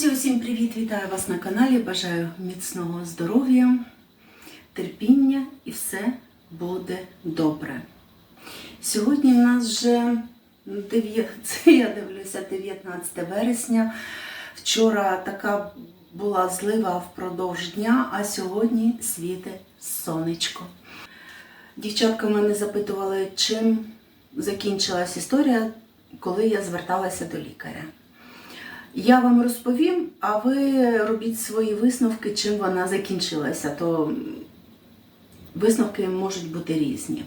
Друзі, усім привіт! Вітаю вас на каналі. Бажаю міцного здоров'я, терпіння і все буде добре. Сьогодні в нас вже 9, це я дивлюся, 19 вересня. Вчора така була злива впродовж дня, а сьогодні світить сонечко. Дівчатка мене запитували, чим закінчилась історія, коли я зверталася до лікаря. Я вам розповім, а ви робіть свої висновки, чим вона закінчилася, то висновки можуть бути різні.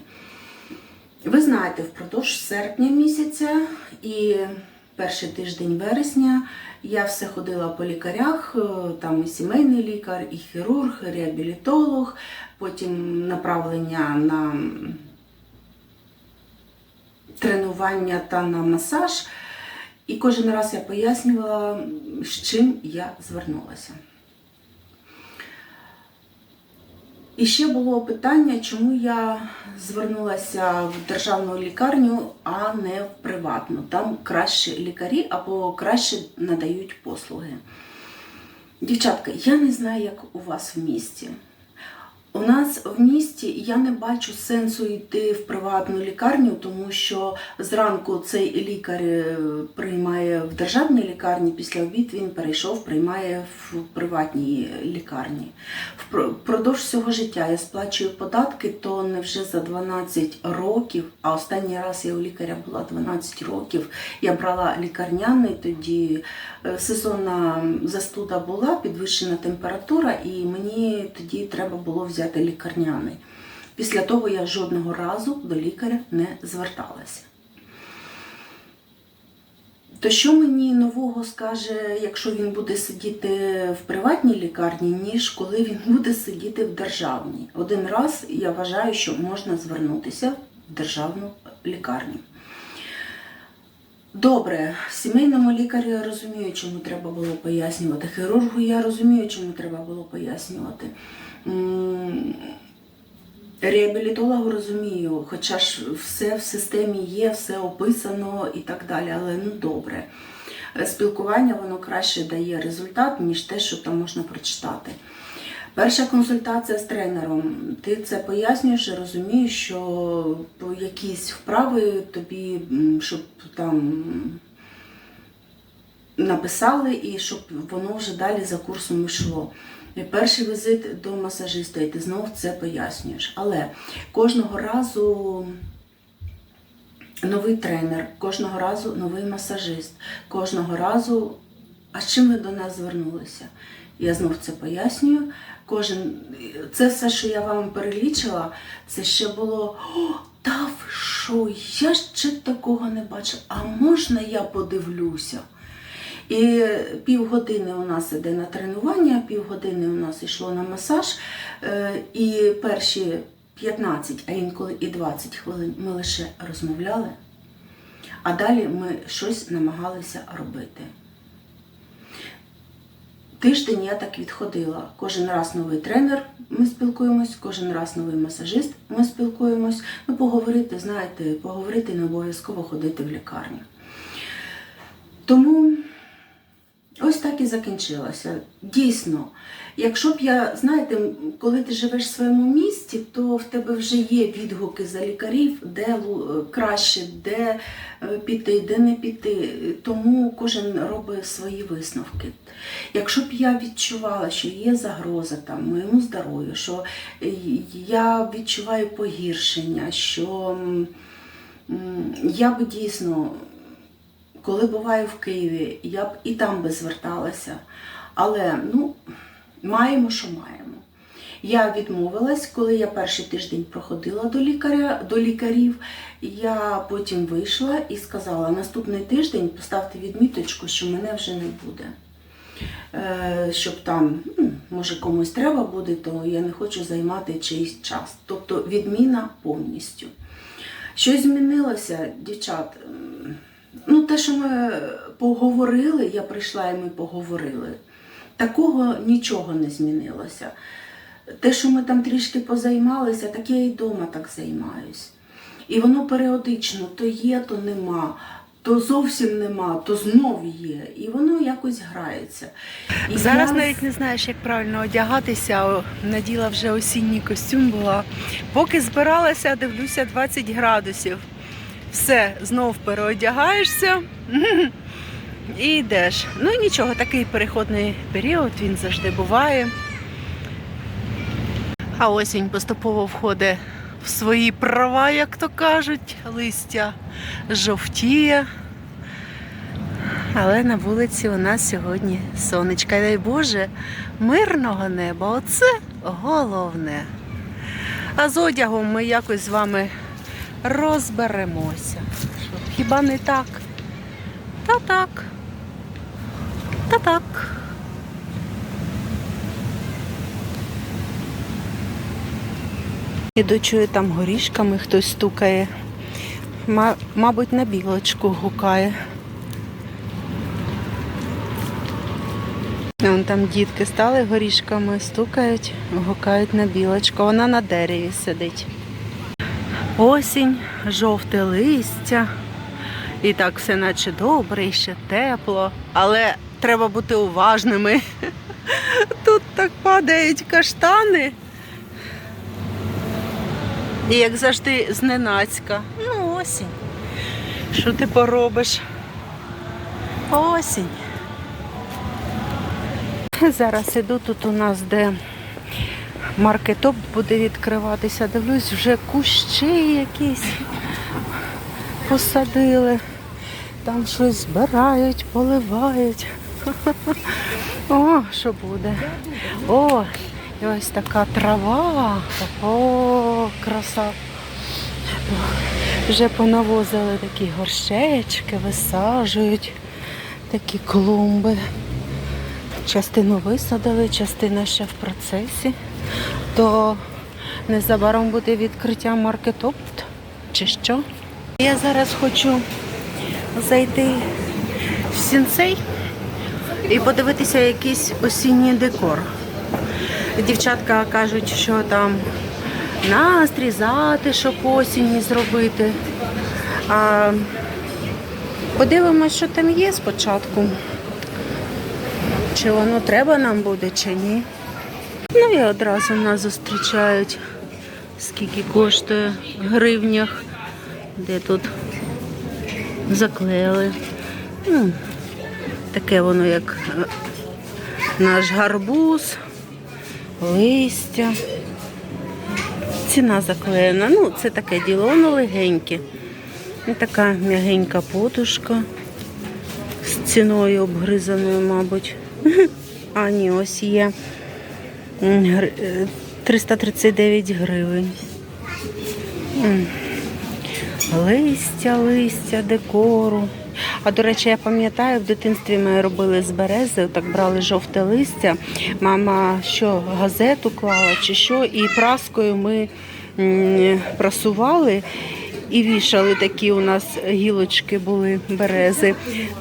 Ви знаєте, впродовж серпня місяця і перший тиждень вересня я все ходила по лікарях, е, там і сімейний лікар, і хірург, і реабілітолог, потім направлення на тренування та на масаж. І кожен раз я пояснювала, з чим я звернулася. І ще було питання, чому я звернулася в державну лікарню, а не в приватну. Там краще лікарі або краще надають послуги. Дівчатка, я не знаю, як у вас в місті. У нас в місті я не бачу сенсу йти в приватну лікарню, тому що зранку цей лікар е, приймає в державній лікарні, після обід він перейшов, приймає в приватній лікарні. Впродовж всього життя я сплачую податки, то не вже за 12 років, а останній раз я у лікаря була 12 років. Я брала лікарняний, тоді е, сезонна застуда була, підвищена температура, і мені тоді треба було взяти взяти лікарняний. Після того я жодного разу до лікаря не зверталася. То що мені нового скаже, якщо він буде сидіти в приватній лікарні, ніж коли він буде сидіти в державній? Один раз я вважаю, що можна звернутися в державну лікарню. Добре, сімейному лікарю я розумію, чому треба було пояснювати. Хірургу я розумію, чому треба було пояснювати. Реабілітологу розумію, хоча ж все в системі є, все описано і так далі, але ну добре. Спілкування воно краще дає результат, ніж те, що там можна прочитати. Перша консультація з тренером. Ти це пояснюєш і розумієш, що якісь вправи тобі, щоб там написали і щоб воно вже далі за курсом йшло. Перший візит до масажиста, і ти знов це пояснюєш. Але кожного разу новий тренер, кожного разу новий масажист, кожного разу, а з чим ви до нас звернулися? Я знов це пояснюю. Кожен, Це все, що я вам перелічила, це ще було. О, та що, я ще такого не бачила. А можна я подивлюся? І півгодини у нас іде на тренування, півгодини у нас йшло на масаж. Е, і перші 15, а інколи і 20 хвилин ми лише розмовляли, а далі ми щось намагалися робити. Тиждень я так відходила. Кожен раз новий тренер, ми спілкуємось, кожен раз новий масажист, ми спілкуємось. Ну, поговорити, знаєте, поговорити не обов'язково ходити в лікарню. Тому і закінчилося. Дійсно, якщо б я, знаєте, коли ти живеш в своєму місті, то в тебе вже є відгуки за лікарів, де краще, де е, піти, де не піти. Тому кожен робить свої висновки. Якщо б я відчувала, що є загроза там моєму здоров'ю, що я відчуваю погіршення, що я б дійсно коли буваю в Києві, я б і там би зверталася. Але ну, маємо, що маємо. Я відмовилась, коли я перший тиждень проходила до лікаря, до лікарів. Я потім вийшла і сказала, наступний тиждень поставте відміточку, що мене вже не буде. Е, щоб там, ну, може, комусь треба буде, то я не хочу займати чийсь час. Тобто відміна повністю. Щось змінилося, дівчат. Ну, те, що ми поговорили, я прийшла і ми поговорили. Такого нічого не змінилося. Те, що ми там трішки позаймалися, так я і вдома так займаюсь. І воно періодично то є, то нема. то зовсім нема, то знов є. І воно якось грається. І Зараз я- навіть не знаєш, як правильно одягатися. Наділа вже осінній костюм була. Поки збиралася, дивлюся 20 градусів. Все, знов переодягаєшся і йдеш. Ну і нічого, такий переходний період, він завжди буває. А осінь поступово входить в свої права, як то кажуть, листя жовтіє. Але на вулиці у нас сьогодні сонечка. Дай Боже, мирного неба. Оце головне. А з одягом ми якось з вами розберемося. Що, хіба не так? Та так. Та так. Іду, чую, там горішками хтось стукає. Мабуть, на білочку гукає. Вон там дітки стали горішками, стукають, гукають на білочку. Вона на дереві сидить. Осінь, жовте листя. І так все наче добре, і ще тепло. Але треба бути уважними. Тут так падають каштани. І як завжди, зненацька. Ну, осінь. Що ти поробиш? Осінь. Зараз іду тут у нас, де маркетоп буде відкриватися. Дивлюсь, вже кущі якісь посадили. Там щось збирають, поливають. О, що буде? О, і ось така трава. О, краса. Вже понавозили такі горщечки, висаджують такі клумби. Частину висадили, частина ще в процесі. То незабаром буде відкриття маркетопт чи що. Я зараз хочу зайти в сінцей і подивитися якийсь осінній декор. Дівчатка кажуть, що там настрій, затишок осінні зробити. А подивимось, що там є спочатку. Чи воно треба нам буде, чи ні. Ну і одразу нас зустрічають, скільки коштує в гривнях, де тут заклеїли. Ну, таке воно як е, наш гарбуз, листя. Ціна заклеєна. Ну, це таке діло, воно легеньке. І така м'ягенька подушка з ціною обгризаною, мабуть. А, ні, ось є м, гр- е, 339 гривень. Листя, листя, декору. А до речі, я пам'ятаю, в дитинстві ми робили з берези, так брали жовте листя. Мама що, газету клала чи що, і праскою ми прасували і вішали такі у нас гілочки були берези.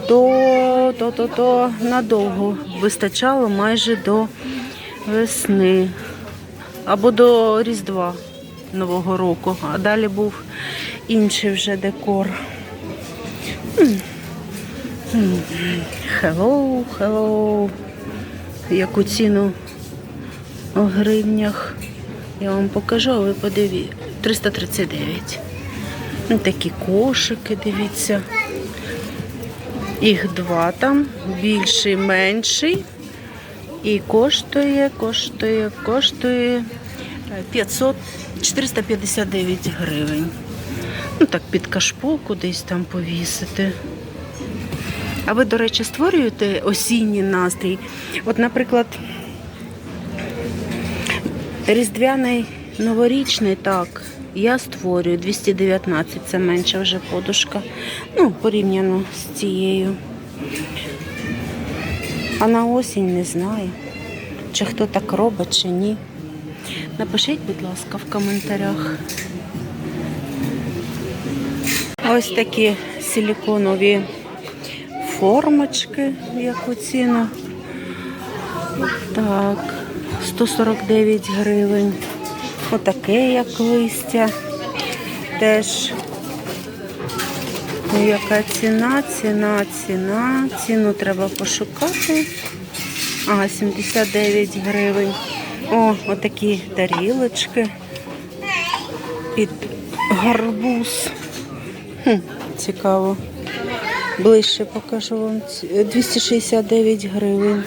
То, то, то, то надовго вистачало майже до весни або до Різдва Нового року. А далі був інший вже декор. Hello, hello. Яку ціну у гривнях. Я вам покажу, а ви подивіться. 339. Такі кошики, дивіться. Їх два там, більший, менший. І коштує, коштує, коштує е, 500, 459 гривень. Ну так, під кашпо кудись там повісити. А ви, до речі, створюєте осінній настрій? От, наприклад, різдвяний новорічний, так, я створюю 219, це менша вже подушка. Ну, порівняно з цією. А на осінь не знаю, чи хто так робить, чи ні. Напишіть, будь ласка, в коментарях. Ось такі силіконові формочки, яку ціну. Так, 149 гривень. Отаке, як листя. Теж Ну, яка ціна, ціна, ціна. Ціну треба пошукати. Ага, 79 гривень. О, отакі тарілочки. Під гарбуз. Хм, цікаво. Ближче покажу вам. е, 269 гривень.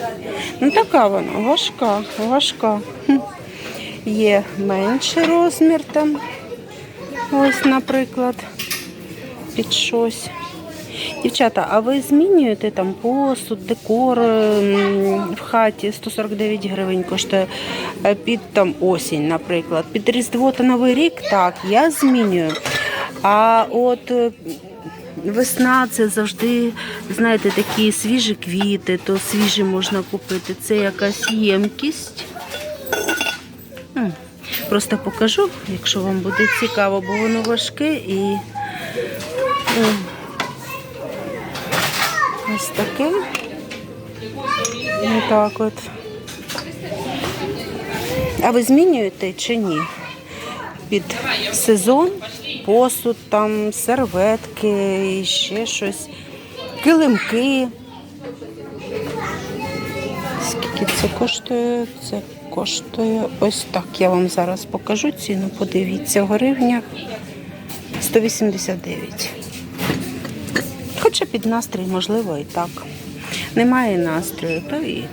Ну така вона, важка, важка. Хм. Є менший розмір там. Ось, наприклад, під щось. Дівчата, а ви змінюєте там посуд, декор в хаті 149 гривень коштує е, під там осінь, наприклад. Під Різдво та Новий рік, так, я змінюю. А от е, весна це завжди, знаєте, такі свіжі квіти, то свіжі можна купити. Це якась ємкість. Просто покажу, якщо вам буде цікаво, бо воно важке і. Ось таке. Отак от. А ви змінюєте чи ні? Під сезон посуд, там, серветки, і ще щось, килимки. Скільки це коштує? Це коштує ось так. Я вам зараз покажу ціну. Подивіться в гривнях. 189. Хоча під настрій, можливо, і так. Немає настрою, то і,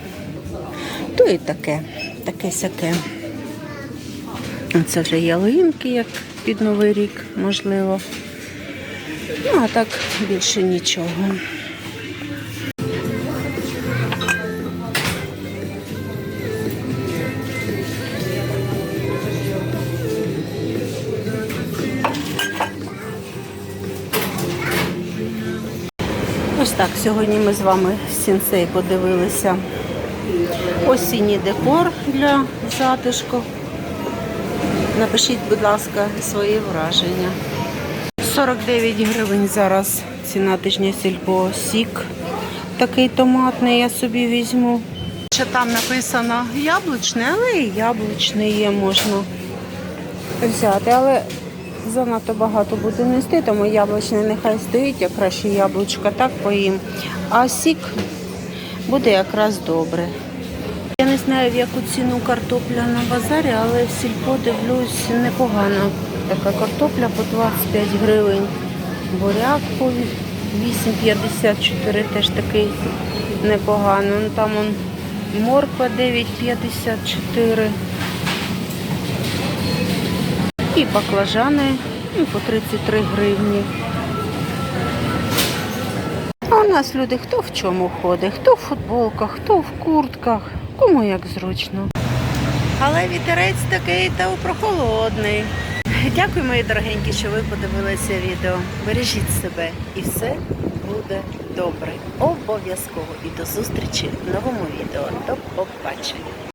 то і таке, таке сяке. Це вже ялинки, як під Новий рік, можливо. Ну, а так більше нічого. Сьогодні ми з вами з сінсей подивилися осінній декор для затишку. Напишіть, будь ласка, свої враження. 49 гривень зараз ціна тижня сільпо сік. Такий томатний я собі візьму. Ще там написано яблучний, але і яблучний є можна взяти. Але занадто багато буде нести, тому яблучний нехай стоїть, я краще яблучка так поїм. А сік буде якраз добре. Я не знаю, в яку ціну картопля на базарі, але в сільпо дивлюсь непогана така картопля по 25 гривень. Буряк по 8,54 теж такий непогано. Ну, там он морква 9,54. І баклажани ну, по 33 гривні. А у нас люди хто в чому ходить, хто в футболках, хто в куртках, кому як зручно. Але вітерець такий та прохолодний. Дякую, мої дорогенькі, що ви подивилися відео. Бережіть себе і все буде добре. Обов'язково. І до зустрічі в новому відео. До побачення.